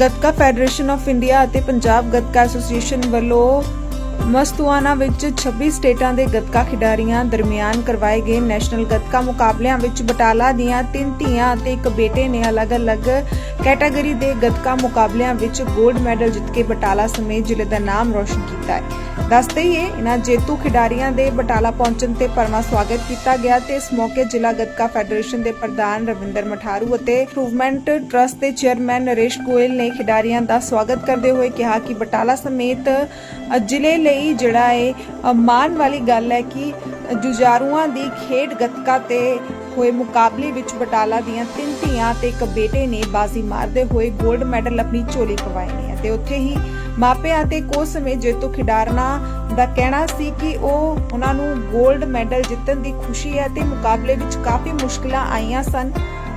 Gatka federation of India ਅਤੇ Punjab gatka association ਵੱਲੋਂ ਮਸਤੂਆਨਾ ਵਿੱਚ 26 ਸਟੇਟਾਂ ਦੇ ਗੱਤਕਾ ਖਿਡਾਰੀਆਂ ਦਰਮਿਆਨ ਕਰਵਾਏ ਗਏ ਨੈਸ਼ਨਲ ਗੱਤਕਾ ਮੁਕਾਬਲਿਆਂ ਵਿੱਚ ਬਟਾਲਾ ਦੀਆਂ ਤਿੰਨ ਧੀਆਂ ਅਤੇ ਇੱਕ ਬੇਟੇ ਨੇ ਅਲੱਗ-ਅਲੱਗ ਕੈਟਾਗਰੀ ਦੇ ਗੱਤਕਾ ਮੁਕਾਬਲਿਆਂ ਵਿੱਚ 골ਡ ਮੈਡਲ ਜਿੱਤ ਕੇ ਬਟਾਲਾ ਸਮੇਤ ਜ਼ਿਲ੍ਹੇ ਦਾ ਨਾਮ ਰੌਸ਼ਨ ਕੀਤਾ ਹੈ। ਦੱਸਦੇ ਹੀ ਇਹਨਾਂ ਜੇਤੂ ਖਿਡਾਰੀਆਂ ਦੇ ਬਟਾਲਾ ਪਹੁੰਚਣ ਤੇ ਪਰਮਾ ਸਵਾਗਤ ਕੀਤਾ ਗਿਆ ਤੇ ਇਸ ਮੌਕੇ ਜ਼ਿਲ੍ਹਾ ਗੱਤਕਾ ਫੈਡਰੇਸ਼ਨ ਦੇ ਪ੍ਰਧਾਨ ਰਵਿੰਦਰ ਮਠਾਰੂ ਅਤੇ ਇੰਪਰੂਵਮੈਂਟ ਟਰਸਟ ਦੇ ਚੇਅਰਮੈਨ ਨਰੇਸ਼ ਗੋਇਲ ਨੇ ਖਿਡਾਰੀਆਂ ਦਾ ਸਵਾਗਤ ਕਰਦੇ ਹੋਏ ਕਿਹਾ ਕਿ ਬਟਾਲਾ ਸਮੇਤ ਜ਼ਿਲ੍ਹੇ ਲਈ ਜਿਹੜਾ ਹੈ ਮਾਣ ਵਾਲੀ ਗੱਲ ਹੈ ਕਿ ਜੁਝਾਰੂਆਂ ਦੀ ਖੇਡ ਗੱਤਕਾ ਤੇ ਹੋਏ ਮੁਕਾਬਲੇ ਵਿੱਚ ਬਟਾਲਾ ਦੀਆਂ ਤਿੰਨ ਧੀਆਂ ਤੇ ਇੱਕ ਬੇਟੇ ਨੇ ਬਾਜ਼ੀ ਮਾਰਦੇ ਹੋਏ 골ਡ ਮੈਡਲ ਆਪਣੀ ਝੋਲੀ ਪਵਾਏ ਨੇ ਅਤੇ ਉੱਥੇ ਹੀ ਮਾਪਿਆਂ ਤੇ ਕੋਚ ਸਮੇਤ ਜੇਤੂ ਖਿਡਾਰਨਾ ਦਾ ਕਹਿਣਾ ਸੀ ਕਿ ਉਹ ਉਹਨਾਂ ਨੂੰ 골ਡ ਮੈਡਲ ਜਿੱਤਣ ਦੀ ਖੁਸ਼ੀ ਹੈ ਤੇ ਮੁਕਾਬਲੇ ਵਿੱਚ ਕਾਫੀ ਮੁਸ਼ਕਲਾਂ ਆਈਆਂ ਸਨ,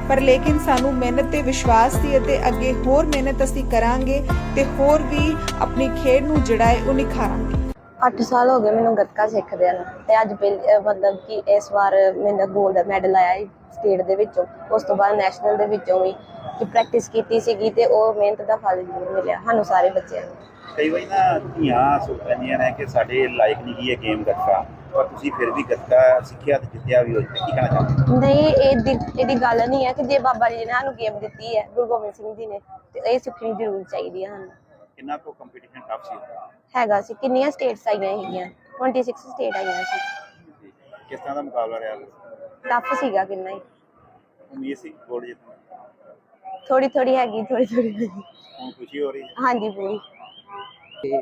ਪਰ ਲੇਕਿਨ ਸਾਨੂੰ ਮਿਹਨਤ ਤੇ ਵਿਸ਼ਵਾਸ ਸੀ ਅਤੇ ਅੱਗੇ ਹੋਰ ਮਿਹਨਤ ਅਸੀਂ ਕਰਾਂਗੇ ਤੇ ਹੋਰ ਵੀ ਆਪਣੀ ਖੇਡ ਨੂੰ ਜਿਹੜਾ ਹੈ ਉਹ ਨਿਖਾਰਾਂਗੇ। 8 ਸਾਲ ਹੋ ਗਏ ਮੈਨੂੰ ਗੱਤਕਾ ਸਿੱਖਦਿਆਂ ਨੂੰ ਤੇ ਅੱਜ ਅਹ ਮਤਲਬ ਕਿ ਇਸ ਵਾਰ ਮੈਨੂੰ 골ਡ ਮੈਡਲ ਆਇਆ ਹੈ ਸਟੇਟ ਦੇ ਵਿੱਚੋਂ। ਉਸ ਤੋਂ ਬਾਅਦ ਨੈਸ਼ਨਲ ਦੇ ਵਿੱਚੋਂ ਵੀ ਕਿ ਪ੍ਰੈਕਟਿਸ ਕੀਤੀ ਸੀਗੀ ਤੇ ਉਹ ਮਿਹਨਤ ਦਾ ਫਲ ਜ਼ਰੂਰ ਮਿਲਿਆ ਸਾਨੂੰ ਸਾਰੇ ਬੱਚਿਆਂ ਨੂੰ। ਕਈ ਵਾਰੀ ਨਾ ਧੀਆਂ ਸੋਚ ਲੈਂਦੀਆਂ ਨੇ ਕਿ ਸਾਡੇ ਲਾਇਕ ਨਹੀਂ ਕੀ ਇਹ ਗੇਮ ਗੱਤਕਾ ਪਰ ਤੁਸੀਂ ਫਿਰ ਵੀ ਗੱਤਕਾ ਸਿੱਖਿਆ ਤੇ ਜਿੱਤਿਆ ਵੀ ਹੋ ਕੀ ਕਹਿਣਾ ਚਾਹੁੰਦੇ? ਨਹੀਂ ਇਹ ਦੀ- ਇਹਦੀ ਗੱਲ ਨਹੀਂ ਹੈ ਕਿ ਜੇ ਬਾਬਾ ਜੀ ਨੇ ਸਾਨੂੰ ਗੇਮ ਦਿੱਤੀ ਹੈ ਗੁਰੂ ਗੋਬਿੰਦ ਸਿੰਘ ਜੀ ਨੇ ਤੇ ਇਹ ਸਿੱਖਣੀ ਜ਼ਰੂਰ ਚਾਹੀਦੀ ਹੈ ਸਾਨੂੰ। ਕਿੰਨਾ ਕੋ ਕੰਪੀਟੀਸ਼ਨ ਟਫ ਸੀ ਹੈਗਾ ਸੀ ਕਿੰਨੀਆਂ ਸਟੇਟਸ ਆਈਆਂ ਹੈਗੀਆਂ? 26 ਸਟੇਟ ਆਈਆਂ ਸੀ। ਕਿਸ ਤਰ੍ਹਾਂ ਦਾ ਮੁਕਾਬਲਾ ਰਿਹਾ? ਟਫ ਸੀਗਾ ਕਿੰਨਾ ਹੀ। ਉਮੀਦ ਸੀ ਗੋਲਡ ਜਿੱਤਣ ਦੀ। ਥੋੜੀ ਥੋੜੀ ਹੈਗੀ ਥੋੜੀ ਥੋੜੀ ਹੁਣ ਖੁਸ਼ੀ ਹੋ ਰਹੀ ਹੈ? ਹਾਂਜੀ ਪੂਰੀ। ਤੇ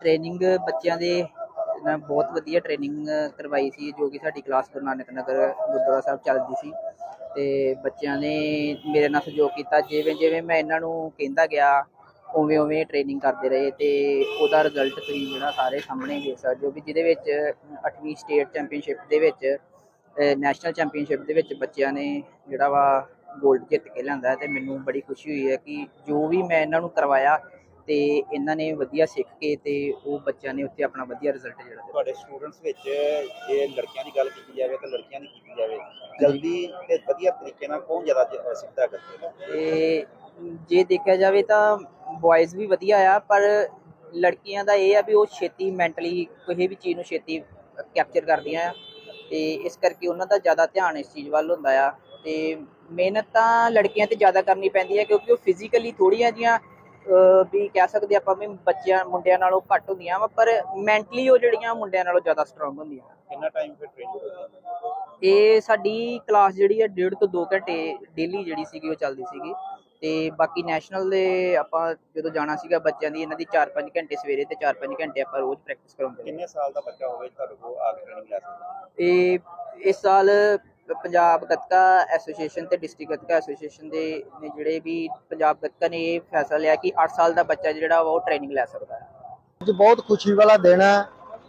ਟ੍ਰੇਨਿੰਗ ਬੱਚਿਆਂ ਦੇ ਨਾ ਬਹੁਤ ਵਧੀਆ ਟ੍ਰੇਨਿੰਗ ਕਰਵਾਈ ਸੀ ਜੋ ਕਿ ਸਾਡੀ ਕਲਾਸ ਗੁਰੂ ਨਾਨਕ ਨਗਰ ਗੁਰਦੁਆਰਾ ਸਾਹਿਬ ਚੱਲਦੀ ਸੀ। ਤੇ ਬੱਚਿਆਂ ਨੇ ਮੇਰੇ ਨਾਲ ਸਹਿਯੋਗ ਕੀਤਾ ਜਿਵੇਂ ਜਿਵੇਂ ਮੈਂ ਇਹਨਾਂ ਨੂੰ ਕਹਿੰਦਾ ਗਿਆ ਉਵੇਂ ਉਵੇਂ ਟ੍ਰੇਨਿੰਗ ਕਰਦੇ ਰਹੇ ਤੇ ਉਹਦਾ ਰਿਜ਼ਲਟ ਤੁਸੀਂ ਜਿਹੜਾ ਸਾਰੇ ਸਾਹਮਣੇ ਦੇਖ ਸਕਦੇ ਹੋ ਵੀ ਜਿਹਦੇ ਵਿੱਚ 8ਵੀਂ ਸਟੇਟ ਚੈਂਪੀਅਨਸ਼ਿਪ ਦੇ ਵਿੱਚ ਨੈਸ਼ਨਲ ਚੈਂਪੀਅਨਸ਼ਿਪ ਦੇ ਵਿੱਚ ਬੱਚਿਆਂ ਨੇ ਜਿਹੜਾ ਵਾ 골ਡ ਜਿੱਤ ਕੇ ਲਿਆਂਦਾ ਤੇ ਮੈਨੂੰ ਬੜੀ ਖੁਸ਼ੀ ਹੋਈ ਹੈ ਕਿ ਜੋ ਵੀ ਮੈਂ ਇਹਨਾਂ ਨੂੰ ਕਰਵਾਇਆ ਤੇ ਇਹਨਾਂ ਨੇ ਵਧੀਆ ਸਿੱਖ ਕੇ ਤੇ ਉਹ ਬੱਚਿਆਂ ਨੇ ਉੱਥੇ ਆਪਣਾ ਵਧੀਆ ਰਿਜ਼ਲਟ ਜਿਹੜਾ ਤੁਹਾਡੇ ਸਟੂਡੈਂਟਸ ਵਿੱਚ ਜੇ ਲੜਕੀਆਂ ਦੀ ਗੱਲ ਕੀਤੀ ਜਾਵੇ ਤਾਂ ਲੜਕੀਆਂ ਦੀ ਕੀਤੀ ਜਾਵੇ ਜਲਦੀ ਤੇ ਵਧੀਆ ਤਰੀਕੇ ਨਾਲ ਕੌਣ ਜ਼ਿਆਦਾ ਸਿੱਖਦਾ ਕਰਦੇ ਤੇ ਜੇ ਦੇਖਿਆ ਜਾਵੇ ਤਾਂ ਬॉयਜ਼ ਵੀ ਵਧੀਆ ਆ ਪਰ ਲੜਕੀਆਂ ਦਾ ਇਹ ਆ ਵੀ ਉਹ ਛੇਤੀ ਮੈਂਟਲੀ ਕਿਸੇ ਵੀ ਚੀਜ਼ ਨੂੰ ਛੇਤੀ ਕੈਪਚਰ ਕਰਦੀਆਂ ਆ ਤੇ ਇਸ ਕਰਕੇ ਉਹਨਾਂ ਦਾ ਜ਼ਿਆਦਾ ਧਿਆਨ ਇਸ ਚੀਜ਼ ਵੱਲ ਹੁੰਦਾ ਆ ਤੇ ਮਿਹਨਤ ਤਾਂ ਲੜਕੀਆਂ ਤੇ ਜ਼ਿਆਦਾ ਕਰਨੀ ਪੈਂਦੀ ਹੈ ਕਿਉਂਕਿ ਉਹ ਫਿਜ਼ੀਕਲੀ ਥੋੜੀਆਂ ਜੀਆਂ ਵੀ ਕਹਿ ਸਕਦੇ ਆਪਾਂ ਵੀ ਬੱਚਿਆਂ ਮੁੰਡਿਆਂ ਨਾਲੋਂ ਘੱਟ ਹੁੰਦੀਆਂ ਵਾ ਪਰ ਮੈਂਟਲੀ ਉਹ ਜਿਹੜੀਆਂ ਮੁੰਡਿਆਂ ਨਾਲੋਂ ਜ਼ਿਆਦਾ ਸਟਰੋਂਗ ਹੁੰਦੀਆਂ। ਕਿੰਨਾ ਟਾਈਮ ਫਿਰ ਟ੍ਰੇਨਿੰਗ ਹੁੰਦੀ ਹੈ ਇਹ ਸਾਡੀ ਕਲਾਸ ਜਿਹੜੀ ਹੈ ਡੇਢ ਤੋਂ 2 ਘੰਟੇ ਡੇਲੀ ਜਿਹੜੀ ਸੀਗੀ ਉਹ ਚੱਲਦੀ ਸੀਗੀ। ਤੇ ਬਾਕੀ ਨੈਸ਼ਨਲ ਦੇ ਆਪਾਂ ਜਦੋਂ ਜਾਣਾ ਸੀਗਾ ਬੱਚਿਆਂ ਦੀ ਇਹਨਾਂ ਦੀ 4-5 ਘੰਟੇ ਸਵੇਰੇ ਤੇ 4-5 ਘੰਟੇ ਆਪਾਂ ਰੋਜ਼ ਪ੍ਰੈਕਟਿਸ ਕਰਾਉਂਦੇ ਕਿੰਨੇ ਸਾਲ ਦਾ ਬੱਚਾ ਹੋਵੇ ਤੁਹਾਡੇ ਕੋਲ ਆ ਕੇ ਟ੍ਰੇਨਿੰਗ ਲੈ ਸਕਦਾ? ਇਹ ਇਸ ਸਾਲ ਪੰਜਾਬ ਗੱਤਕਾ ਐਸੋਸੀਏਸ਼ਨ ਤੇ ਡਿਸਟ੍ਰਿਕਟ ਗੱਤਕਾ ਐਸੋਸੀਏਸ਼ਨ ਦੇ ਨੇ ਜਿਹੜੇ ਵੀ ਪੰਜਾਬ ਗੱਤਕਾ ਨੇ ਇਹ ਫੈਸਲਾ ਲਿਆ ਕਿ 8 ਸਾਲ ਦਾ ਬੱਚਾ ਜਿਹੜਾ ਵਾ ਉਹ ਟ੍ਰੇਨਿੰਗ ਲੈ ਸਕਦਾ ਹੈ। ਅੱਜ ਬਹੁਤ ਖੁਸ਼ੀ ਵਾਲਾ ਦਿਨ ਹੈ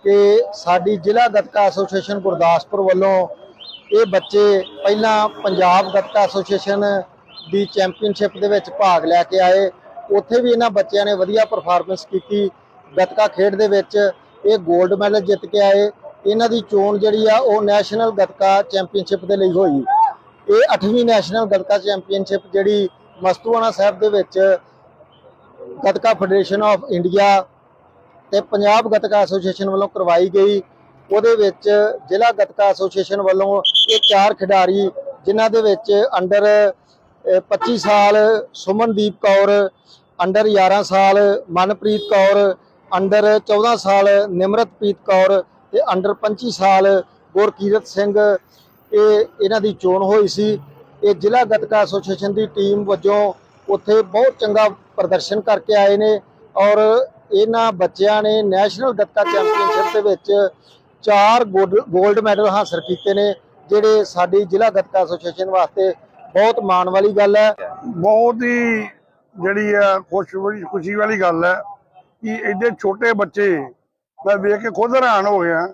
ਕਿ ਸਾਡੀ ਜ਼ਿਲ੍ਹਾ ਗੱਤਕਾ ਐਸੋਸੀਏਸ਼ਨ ਗੁਰਦਾਸਪੁਰ ਵੱਲੋਂ ਇਹ ਬੱਚੇ ਪਹਿਲਾਂ ਪੰਜਾਬ ਗੱਤਕਾ ਐਸੋਸੀਏਸ਼ਨ ਦੀ ਚੈਂਪੀਅਨਸ਼ਿਪ ਦੇ ਵਿੱਚ ਭਾਗ ਲੈ ਕੇ ਆਏ। ਉੱਥੇ ਵੀ ਇਹਨਾਂ ਬੱਚਿਆਂ ਨੇ ਵਧੀਆ ਪਰਫਾਰਮੈਂਸ ਕੀਤੀ। ਗੱਤਕਾ ਖੇਡ ਦੇ ਵਿੱਚ ਇਹ 골ਡ ਮੈਡਲ ਜਿੱਤ ਕੇ ਆਏ। ਇਹਨਾਂ ਦੀ ਚੋਣ ਜਿਹੜੀ ਆ ਉਹ ਨੈਸ਼ਨਲ ਗੱਤਕਾ ਚੈਂਪੀਅਨਸ਼ਿਪ ਦੇ ਲਈ ਹੋਈ। ਇਹ 8ਵੀਂ ਨੈਸ਼ਨਲ ਗੱਤਕਾ ਚੈਂਪੀਅਨਸ਼ਿਪ ਜਿਹੜੀ ਮਸਤੂਆਣਾ ਸਾਹਿਬ ਦੇ ਵਿੱਚ ਗੱਤਕਾ ਫੈਡਰੇਸ਼ਨ ਆਫ ਇੰਡੀਆ ਤੇ ਪੰਜਾਬ ਗੱਤਕਾ ਐਸੋਸੀਏਸ਼ਨ ਵੱਲੋਂ ਕਰਵਾਈ ਗਈ। ਉਹਦੇ ਵਿੱਚ ਜ਼ਿਲ੍ਹਾ ਗੱਤਕਾ ਐਸੋਸੀਏਸ਼ਨ ਵੱਲੋਂ ਇਹ ਚਾਰ ਖਿਡਾਰੀ ਜਿਨ੍ਹਾਂ ਦੇ ਵਿੱਚ ਅੰਡਰ 25 ਸਾਲ ਸੁਮਨਦੀਪ ਕੌਰ, ਅੰਡਰ 11 ਸਾਲ ਮਨਪ੍ਰੀਤ ਕੌਰ, ਅੰਡਰ 14 ਸਾਲ ਨਿਮਰਤਪ੍ਰੀਤ ਕੌਰ ਤੇ ਅੰਡਰ 25 ਸਾਲ ਗੁਰਕੀਰਤ ਸਿੰਘ। ਇਹ ਇਹਨਾਂ ਦੀ ਚੋਣ ਹੋਈ ਸੀ। ਇਹ ਜ਼ਿਲ੍ਹਾ ਗੱਤਕਾ ਐਸੋਸੀਏਸ਼ਨ ਦੀ ਟੀਮ ਵਜੋਂ ਉੱਥੇ ਬਹੁਤ ਚੰਗਾ ਪ੍ਰਦਰਸ਼ਨ ਕਰਕੇ ਆਏ ਨੇ ਔਰ ਇਹਨਾਂ ਬੱਚਿਆਂ ਨੇ ਨੈਸ਼ਨਲ ਗੱਤਕਾ ਚੈਂਪੀਅਨਸ਼ਿਪ ਦੇ ਵਿੱਚ ਚਾਰ 골ਡ ਮੈਡਲ ਹਾਸਲ ਕੀਤੇ ਨੇ, ਜਿਹੜੇ ਸਾਡੀ ਜ਼ਿਲ੍ਹਾ ਗੱਤਕਾ ਐਸੋਸੀਏਸ਼ਨ ਵਾਸਤੇ ਬਹੁਤ ਮਾਣ ਵਾਲੀ ਗੱਲ ਹੈ। ਬਹੁਤ ਹੀ ਜਿਹੜੀ ਆ ਖੁਸ਼ ਖੁਸ਼ੀ ਵਾਲੀ ਗੱਲ ਹੈ ਕਿ ਐਡੇ ਛੋਟੇ ਬੱਚੇ, ਮੈਂ ਵੇਖ ਕੇ ਖੁਦ ਹੈਰਾਨ ਹੋ ਗਿਆ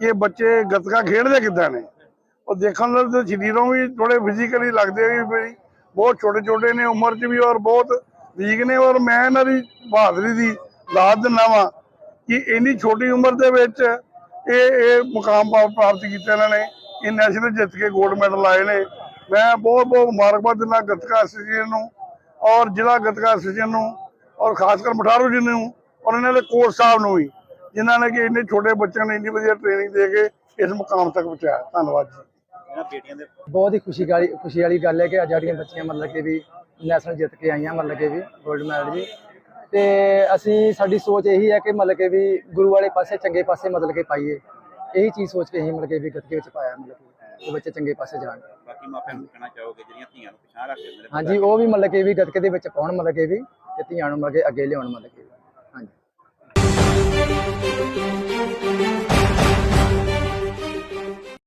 ਕਿ ਬੱਚੇ ਗੱਤਕਾ ਖੇਡਦੇ ਕਿੱਦਾਂ ਨੇ। ਉਹ ਦੇਖਣ ਨੂੰ ਤਾਂ ਸਰੀਰੋਂ ਵੀ ਥੋੜੇ ਫਿਜ਼ੀਕਲੀ ਲੱਗਦੇ ਆ ਵੀ ਬਹੁਤ ਛੋਟੇ ਛੋਟੇ ਨੇ ਉਮਰ 'ਚ ਵੀ ਔਰ ਬਹੁਤ ਵੀਕ ਨੇ ਔਰ ਮੈਂ ਇਹਨਾਂ ਦੀ ਬਹਾਦਰੀ ਦੀ ਦਾਤ ਦਿੰਦਾ ਵਾਂ ਕਿ ਇੰਨੀ ਛੋਟੀ ਉਮਰ ਦੇ ਵਿੱਚ ਇਹ ਇਹ ਮੁਕਾਮ ਪ੍ਰਾਪਤ ਕੀਤਾ ਇਹਨਾਂ ਨੇ। ਇਹ ਨੈਸ਼ਨਲ ਜਿੱਤ ਕੇ 골ਡ ਮੈਡਲ ਆਏ ਨੇ। ਮੈਂ ਬਹੁਤ ਬਹੁਤ ਮੁਬਾਰਕਬਾਦ ਦਿੰਦਾ ਗੱਤਕਾ ਐਸੋਸੀਏਸ਼ਨ ਨੂੰ ਔਰ ਜ਼ਿਲ੍ਹਾ ਗੱਤਕਾ ਐਸੋਸੀਏਸ਼ਨ ਨੂੰ ਔਰ ਖਾਸ ਕਰ ਮਠਾਰੂ ਜੀ ਨੂੰ ਔਰ ਇਹਨਾਂ ਦੇ ਕੋਚ ਸਾਹਿਬ ਨੂੰ ਵੀ ਜਿਨ੍ਹਾਂ ਨੇ ਕਿ ਇੰਨੇ ਛੋਟੇ ਬੱਚਿਆਂ ਨੂੰ ਇੰਨੀ ਵਧੀਆ ਟ੍ਰੇਨਿੰਗ ਦੇ ਕੇ ਇਸ ਮੁਕਾਮ ਤੱਕ ਪਹੁੰਚਾਇਆ। ਧੰਨਵਾਦ ਜੀ। ਬਹੁਤ ਹੀ ਖੁਸ਼ੀ ਵਾਲੀ ਖੁਸ਼ੀ ਵਾਲੀ ਗੱਲ ਹੈ ਕਿ ਅੱਜ ਸਾਡੀਆਂ ਬੱਚੀਆਂ ਮਤਲਬ ਕਿ ਵੀ ਨੈਸ਼ਨਲ ਜਿੱਤ ਕੇ ਆਈਆਂ ਮਤਲਬ ਕਿ ਵੀ 골ਡ ਮੈਡਲ ਜੀ ਤੇ ਅਸੀਂ ਸਾਡੀ ਸੋਚ ਇਹੀ ਹੈ ਕਿ ਮਤਲਬ ਕਿ ਵੀ ਗੁਰੂ ਵਾਲੇ ਪਾਸੇ ਚੰਗੇ ਪਾਸੇ ਮਤਲਬ ਕਿ ਪਾਈਏ। ਇਹੀ ਚੀਜ਼ ਸੋਚ ਕੇ ਅਸੀਂ ਮਤਲਬ ਕਿ ਵੀ ਗੱਤਕੇ ਵਿੱਚ ਪਾਇਆ ਮਤਲਬ ਕਿ ਉਹ ਬੱਚੇ ਚੰਗੇ ਪਾਸੇ ਜਾਣ। ਬਾਕੀ ਮਾਪਿਆਂ ਨੂੰ ਕਹਿਣਾ ਚਾਹੋਗੇ ਜਿਹੜੀਆਂ ਧੀਆਂ ਨੂੰ ਪਛਾਣ ਰੱਖਦੇ ਨੇ ਹਾਂਜੀ, ਉਹ ਵੀ ਮਤਲਬ ਕਿ ਵੀ ਗੱਤਕੇ ਦੇ ਵਿੱਚ ਪਾਉਣ ਮਤਲਬ ਕਿ ਵੀ, ਤੇ ਧੀਆਂ ਨੂੰ ਮਤਲਬ ਕਿ ਅੱਗੇ ਲਿਆਉਣ ਮਤਲਬ ਕਿ ਹਾਂਜੀ।